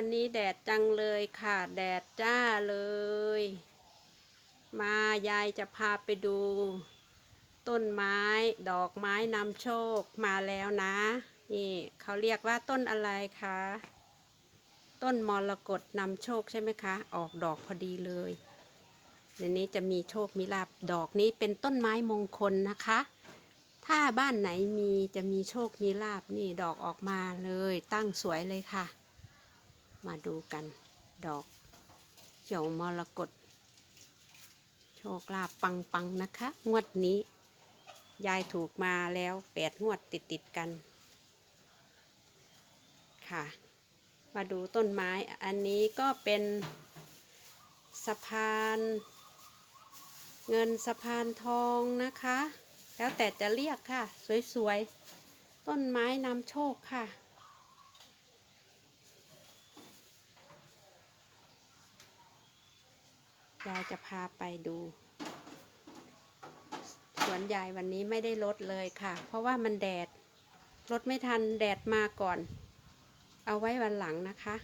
วันนี้แดดจังเลยค่ะ แดดจ้าเลย มายายจะพาไปดู ต้นไม้ดอกไม้นำโชคมาแล้วนะ นี่เขาเรียกว่าต้นอะไรคะ ต้นมรกตนำโชคใช่ไหมคะ ออกดอกพอดีเลยในนี้จะมีโชคมีลาบดอกนี้เป็นต้นไม้มงคลนะคะ ถ้าบ้านไหนมีจะมีโชคมีลาบนี่ดอกออกมาเลย ตั้งสวยเลยค่ะ มาดูกันดอกเขียวมรกตโชคลาภปังปังๆนะคะ งวดนี้ ยายถูกมาแล้วแปดงวดติดติดๆกัน ค่ะ มาดูต้นไม้อันนี้ก็เป็นสะพาน เงินสะพานทองนะคะ แล้วแต่จะเรียกค่ะ สวยๆ ต้นไม้นำโชคค่ะ ยายจะพาไปดู สวนยายวันนี้ไม่ได้ลดเลยค่ะ เพราะว่ามันแดดลดไม่ทันแดดมาก่อน เอาไว้วันหลังนะคะ